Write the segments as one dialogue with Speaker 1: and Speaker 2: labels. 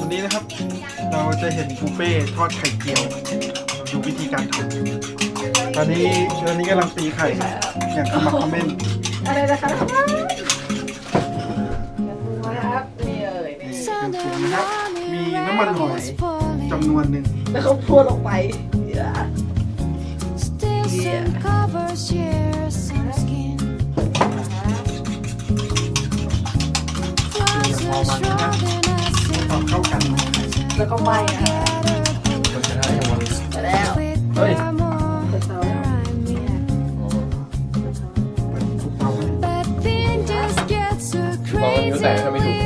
Speaker 1: วันนี้นะครับ เราจะเห็นบุฟเฟ่ทอดไข่เจียวเราดูวิธีการทำตอนนี้ตอนนี้กำลังตีไข่อย่างขมักเขม้น
Speaker 2: อะไรนะคะครับนี่เอ่ย
Speaker 1: นี่เครื่องปรุงนะครับ มีน้ำมันหอยจำนวนหนึ่ง
Speaker 2: แล้วเขาพูดลงไปเดี๋ยว
Speaker 3: Still some
Speaker 2: แล้วก็ไหม้นะคะ
Speaker 4: มันชนะยังวะ
Speaker 2: ไปแล้ว
Speaker 3: with
Speaker 4: Oi.
Speaker 3: glamour around me.
Speaker 1: ถูกเตาไว้
Speaker 3: But things just get so crazy. Living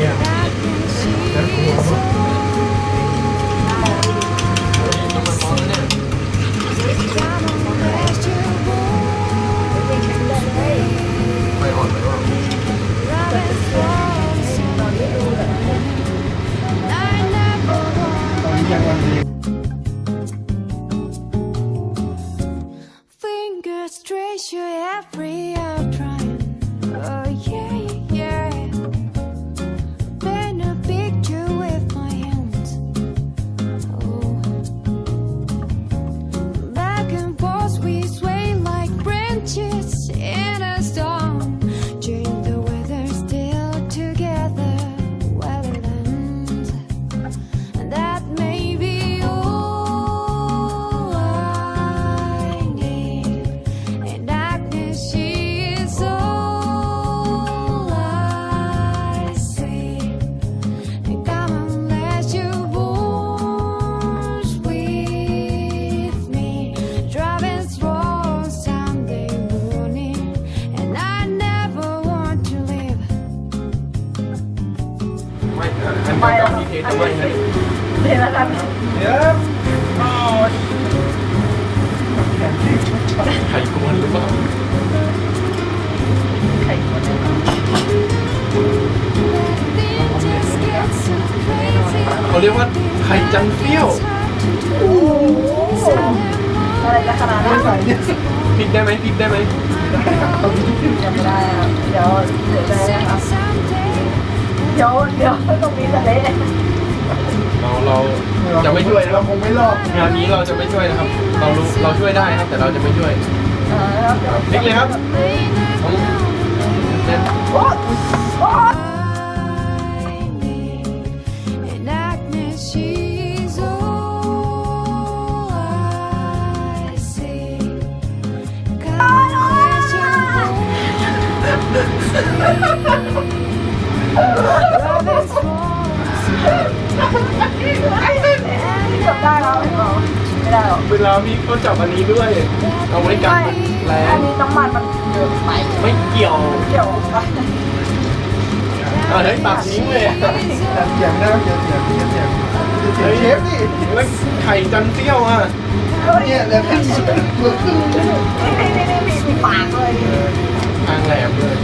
Speaker 1: ไเก่า
Speaker 4: ที่เทจะไม่นะ
Speaker 2: เดี๋ยวนะครับ
Speaker 1: เดี๋ยวอ๋อแขนที่
Speaker 4: ไข่กวนหรือเปล่า
Speaker 2: ไข่คนนึง
Speaker 3: Things just get so crazy.
Speaker 4: เขาเรียกว่าไข่จันเปรี้ยว
Speaker 2: โอ้โหอะไรจะขนาดนั้น
Speaker 1: ใส่เนี่ย
Speaker 4: พริกได้ไหมพริกได้ไหม
Speaker 2: ยังไม่ได้อะเดี๋ยวเดี๋ยวได้นะครับเดี๋ยวเดี๋ยวตรงนี้จะเละ
Speaker 4: เราเราจะไม่ช่วยนะค
Speaker 1: เรา
Speaker 4: รับ
Speaker 1: คงไม่รอด
Speaker 4: งานนี้เราจะไม่ช่วยนะครับ เรารู้เราช่วยได้ครับแต่เราจะไม่ช่วย
Speaker 2: เออครับ
Speaker 4: พริกเลยครับต้องแน่น
Speaker 2: โอ้โอ้
Speaker 3: In darkness, she's all I see. Come
Speaker 2: ไม่ได้หรอก
Speaker 4: เวลาพี่เขาจับอันนี้ด้วยเอาไว้กันแร
Speaker 2: อั
Speaker 4: ง
Speaker 2: นนี้น้ำมันมันเยอะไป
Speaker 4: ไม่เกี่ยว
Speaker 2: เกี่ยวไป
Speaker 4: อะเฮ้ยตักทิ้งเลยอะ
Speaker 1: แต่เสียงได้เสียงเสียงเสียงเสียงเสียงเชฟดิ
Speaker 4: แล้วไข่จันเตี้ยวอะ
Speaker 1: เนี่ยแล้วขึ้นสุดเมื่อขึ้น
Speaker 2: นี่นี่นี่มีมีปากเลย
Speaker 4: ทางแหลมเลย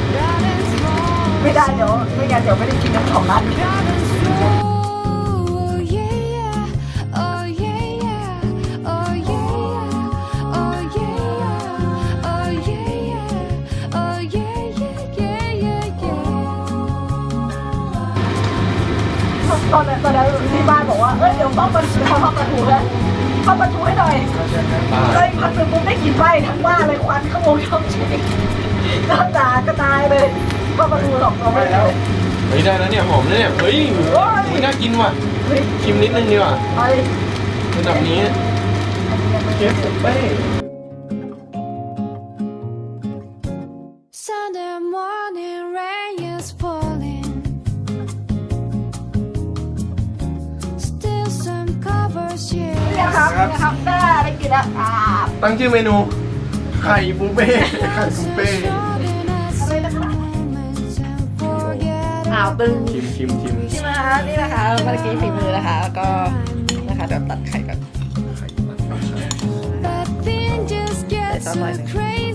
Speaker 2: ไม่ได้เดี๋ยวไม่งั้นเดี๋ยวไม่ได้กินน้ำของร้าน ตอนนั้นตอนนั้นที่บ้านบอกว่าเอ้ยเดี๋ยวพ่อประตูพ่อประตูแล้วพ่อประตูให้หน่อย
Speaker 4: ตา
Speaker 2: เลยยพักหนึ่งปุ๊บได้กลินไหม้ทั้งบ้านเลยควันขโมงช่องเช็คหน้าตากระตายเลยพ่อประตูสองตัวไม่แล้ว
Speaker 4: เฮ้ยได้แล้วเนี่ยหอมเลยเนี่ยเฮ้ยไม่น่ากินว่ะ
Speaker 2: เฮ้ย
Speaker 4: ชิมนิดนึงดีกว่า
Speaker 2: ไอ้
Speaker 4: ระดับนี้
Speaker 1: เชฟสุดเป้
Speaker 3: Sunday morning here.
Speaker 2: ยครับเนี่ยครับหน้าได้กินแล้วอ่า
Speaker 4: ตั้งชื่อเมนู ไข่บุฟเฟ่ต์
Speaker 1: ไข่บุฟเฟ่
Speaker 3: Shrouding us in moments and forget
Speaker 2: นาวตึง
Speaker 4: ชิมชิมชิม
Speaker 2: ใช่ไหมคะนี่นะคะเมื่อกี้ฝีมือนะคะแล้วก็นะคะเดี๋ยวตัดไข่ก่อน
Speaker 1: But then just gets
Speaker 2: That's
Speaker 1: so
Speaker 2: unlikely.
Speaker 1: crazy.